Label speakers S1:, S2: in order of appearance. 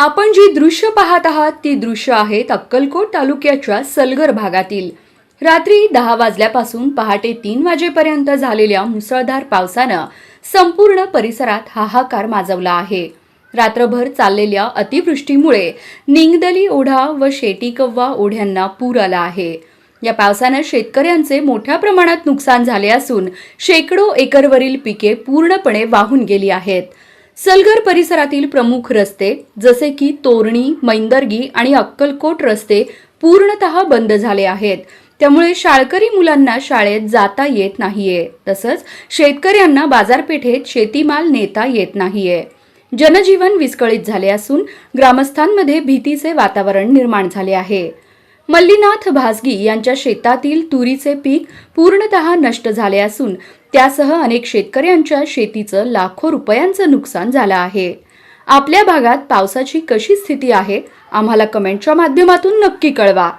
S1: आपण जी दृश्य पाहत आहात ती दृश्य आहेत अक्कलकोट तालुक्याच्या सलगर भागातील. रात्री दहा वाजल्यापासून पहाटे तीन वाजेपर्यंत झालेल्या मुसळधार पावसानं संपूर्ण परिसरात हाहाकार माजवला आहे. रात्रभर चाललेल्या अतिवृष्टीमुळे निंगदली ओढा व शेटीकव्वा ओढ्यांना पूर आला आहे. या पावसानं शेतकऱ्यांचे मोठ्या प्रमाणात नुकसान झाले असून शेकडो एकरवरील पिके पूर्णपणे वाहून गेली आहेत. सलगर परिसरातील प्रमुख रस्ते जसे की तोरणी मैंदर्गी आणि अक्कलकोट रस्ते पूर्णतः बंद झाले आहेत. त्यामुळे शाळकरी मुलांना शाळेत जाता येत नाहीये. तसंच शेतकऱ्यांना बाजारपेठेत शेतीमाल नेता येत नाहीये. जनजीवन विस्कळीत झाले असून ग्रामस्थांमध्ये भीतीचे वातावरण निर्माण झाले आहे. मल्लीनाथ भासगी यांच्या शेतातील तुरीचे पीक पूर्णतः नष्ट झाले असून त्यासह अनेक शेतकऱ्यांच्या शेतीचं लाखो रुपयांचं नुकसान झालं आहे. आपल्या भागात पावसाची कशी स्थिती आहे आम्हाला कमेंटच्या माध्यमातून नक्की कळवा.